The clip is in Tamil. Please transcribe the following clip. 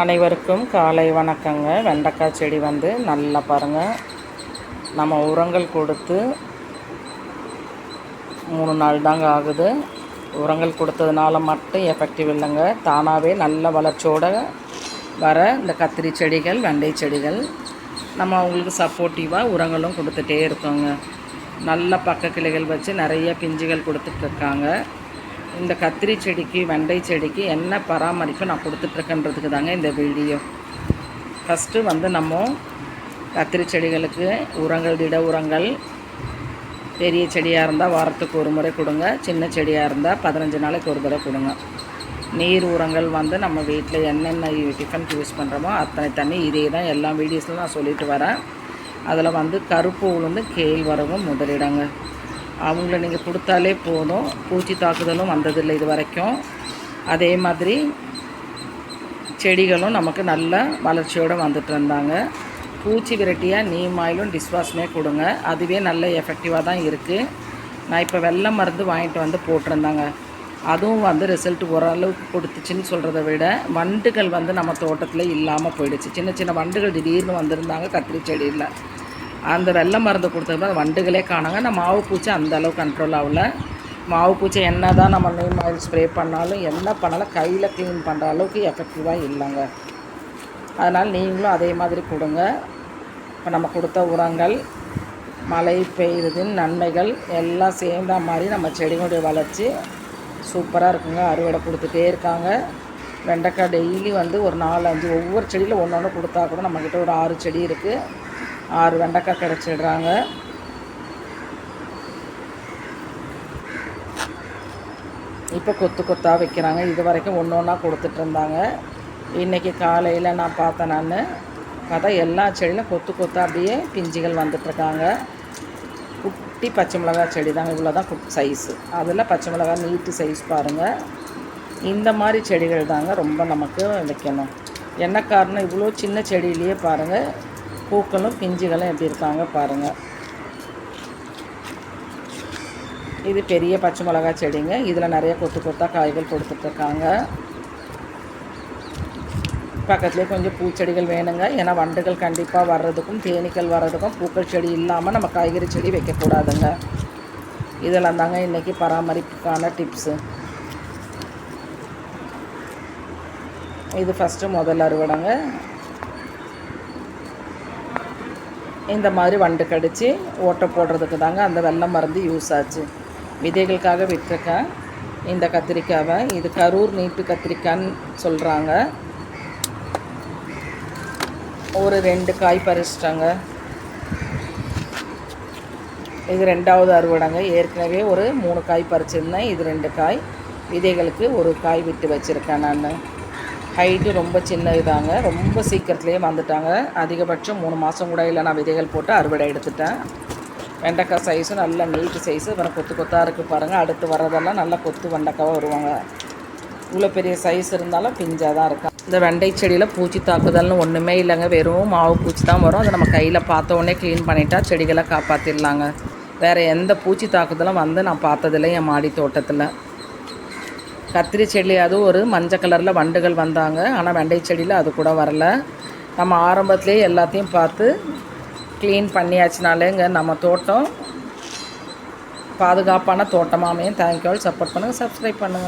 அனைவருக்கும் காலை வணக்கங்க. வெண்டைக்காய் செடி வந்து நல்லா பாருங்கள் நம்ம உரங்கள் கொடுத்து மூணு நாள் தாங்க ஆகுது. உரங்கள் கொடுத்ததுனால மட்டும் எஃபெக்டிவ் இல்லைங்க. தானாகவே நல்ல வளர்ச்சியோடு வர இந்த கத்திரி செடிகள் வெண்டை செடிகள் நம்ம அவங்களுக்கு சப்போர்ட்டிவாக உரங்களும் கொடுத்துட்டே இருக்கோங்க. நல்ல பக்க கிளைகள் வச்சு நிறைய பிஞ்சுகள் கொடுத்துட்ருக்காங்க இந்த கத்திரி செடிக்கு வெண்டை செடிக்கு என்ன பராமரிப்பு நான் கொடுத்துட்ருக்கேன்றதுக்கு தாங்க இந்த வீடியோ. ஃபஸ்ட்டு வந்து நம்ம கத்திரி செடிகளுக்கு உரங்கள் திட உரங்கள். பெரிய செடியாக இருந்தால் வாரத்துக்கு ஒரு முறை கொடுங்க. சின்ன செடியாக இருந்தால் பதினஞ்சு நாளைக்கு ஒரு தடவை கொடுங்க. நீர் உரங்கள் வந்து நம்ம வீட்டில் என்னென்ன டிஃபனுக்கு யூஸ் பண்ணுறோமோ அத்தனை தண்ணி இதே தான் எல்லா வீடியோஸ்லையும் நான் சொல்லிட்டு வரேன். அதில் வந்து கருப்பு உளுந்து கேழ்வரகும் முதலிடங்க. அவங்கள நீங்கள் கொடுத்தாலே போதும். பூச்சி தாக்குதலும் வந்ததில்லை இது வரைக்கும் அதே மாதிரி செடிகளும் நமக்கு நல்ல வளர்ச்சியோடு வந்துட்டு இருந்தாங்க. பூச்சி விரட்டியாக நீம் ஆயிலும் டிஷ்வாஷுமே கொடுங்க. அதுவே நல்ல எஃபெக்டிவாக தான் இருக்குது நான் இப்போ வெள்ளை மருந்து வாங்கிட்டு வந்து போட்டிருந்தாங்க. அதுவும் வந்து ரிசல்ட் ஓரளவுக்கு கொடுத்துச்சின்னு சொல்கிறத விட வண்டுகள் வந்து நம்ம தோட்டத்தில் இல்லாமல் போயிடுச்சு. சின்ன சின்ன வண்டுகள் திடீர்னு வந்திருந்தாங்க கத்திரி செடியில். அந்த வெள்ளை மருந்து கொடுத்தது வண்டுகளே காணுங்க. அந்த மாவு பூச்சி அந்தளவு கண்ட்ரோல் ஆகல. மாவு பூச்சி என்ன தான் நம்ம நீம் ஆயில் ஸ்ப்ரே பண்ணாலும் என்ன பண்ணாலும் கையில் க்ளீன் பண்ணுற அளவுக்கு எஃபெக்டிவாக இல்லைங்க. அதனால் நீங்களும் அதே மாதிரி கொடுங்க. இப்போ நம்ம கொடுத்த உரங்கள் மழை பெய்யுறதின் நன்மைகள் எல்லாம் சேர்ந்த மாதிரி நம்ம செடிகளுடைய வளர்ச்சி சூப்பராக இருக்குங்க. அறுவடை கொடுத்துட்டே இருக்காங்க. வெண்டைக்காய் டெய்லி வந்து ஒரு நாலு அஞ்சு ஒவ்வொரு செடியில் ஒன்று ஒன்று கொடுத்தா கூட நம்மக்கிட்ட ஒரு ஆறு செடி இருக்குது ஆறு வெண்டைக்காய் கிடச்சிடுறாங்க இப்போ கொத்து கொத்தாக வைக்கிறாங்க. இது வரைக்கும் ஒன்று ஒன்றா கொடுத்துட்டு இருந்தாங்க. இன்றைக்கி காலையில் நான் பார்த்தேன் நான். பார்த்தா எல்லா செடியிலும் கொத்து கொத்தாக அப்படியே பிஞ்சுகள் வந்துட்டுருக்காங்க குட்டி பச்சை மிளகாய் செடி தாங்க இவ்வளோ தான் குட் சைஸு அதில் பச்சை மிளகா நீட்டு சைஸ் பாருங்கள் இந்த மாதிரி செடிகள் தாங்க ரொம்ப நமக்கு வைக்கணும். என்ன காரணம்? இவ்வளோ சின்ன செடியிலேயே பாருங்கள் பூக்களும் பிஞ்சுகளும் எப்படி இருக்காங்க பாருங்கள் இது பெரிய பச்சை மிளகா செடிங்க. இதில் நிறைய கொத்து கொத்தாக காய்கள் கொடுத்துட்ருக்காங்க. பக்கத்துலேயே கொஞ்சம் பூச்செடிகள் வேணுங்க. ஏன்னா வண்டுகள் கண்டிப்பாக வர்றதுக்கும் தேனீக்கள் வர்றதுக்கும் பூக்கள் செடி இல்லாமல் நம்ம காய்கறி செடி வைக்கக்கூடாதுங்க. இதெல்லாம் தாங்க இன்றைக்கி பராமரிப்புக்கான டிப்ஸு. இது ஃபஸ்ட்டு முதல் அறுவடைங்க. இந்த மாதிரி வண்டு கடித்து ஓட்டை போடுறதுக்கு தாங்க அந்த வெள்ளை மருந்து யூஸ் ஆச்சு. விதைகளுக்காக விட்டுருக்கேன் இந்த கத்திரிக்காவை. இது கரூர் நீட்டு கத்திரிக்காய்ன்னு சொல்கிறாங்க ஒரு ரெண்டு காய் பறிச்சிட்டாங்க. இது ரெண்டாவது அறுவடைங்க. ஏற்கனவே ஒரு மூணு காய் பறிச்சிருந்தேன். இது ரெண்டு காய். விதைகளுக்கு ஒரு காய் விட்டு வச்சுருக்கேன் நான். ஹைட்டு ரொம்ப சின்ன இதாங்க ரொம்ப சீக்கிரத்துலேயே வந்துட்டாங்க. அதிகபட்சம் மூணு மாதம் கூட இல்லை நான் விதைகள் போட்டு அறுவடை எடுத்துட்டேன். வெண்டைக்காய் சைஸும் நல்ல நீட்டு சைஸு அப்புறம் கொத்து கொத்தாக இருக்குது பாருங்கள் அடுத்து வர்றதெல்லாம் நல்லா கொத்து வெண்டைக்காவாக வருவாங்க. இவ்வளோ பெரிய சைஸ் இருந்தாலும் பிஞ்சாக தான் இருக்கும் இந்த வெண்டை செடியில் பூச்சி தாக்குதல்னு ஒன்றுமே இல்லைங்க. வெறும் மாவு பூச்சி தான் வரும். அதை நம்ம கையில் பார்த்த உடனே க்ளீன் பண்ணிட்டா செடிகளை காப்பாற்றிடலாங்க வேறு எந்த பூச்சி தாக்குதலும் வந்து நான் பார்த்ததில்லை என் மாடி தோட்டத்தில். கத்திரி செடி அதுவும் ஒரு மஞ்சள் கலரில் வண்டுகள் வந்தாங்க. ஆனால் வெண்டை செடியில் அது கூட வரல. நம்ம ஆரம்பத்துலேயே எல்லாத்தையும் பார்த்து க்ளீன் பண்ணியாச்சுனாலேங்க நம்ம தோட்டம் பாதுகாப்பான தோட்டமாமையும் தேங்க்யூ ஆல் சப்போர்ட் பண்ணுங்கள் சப்ஸ்கிரைப் பண்ணுங்கள்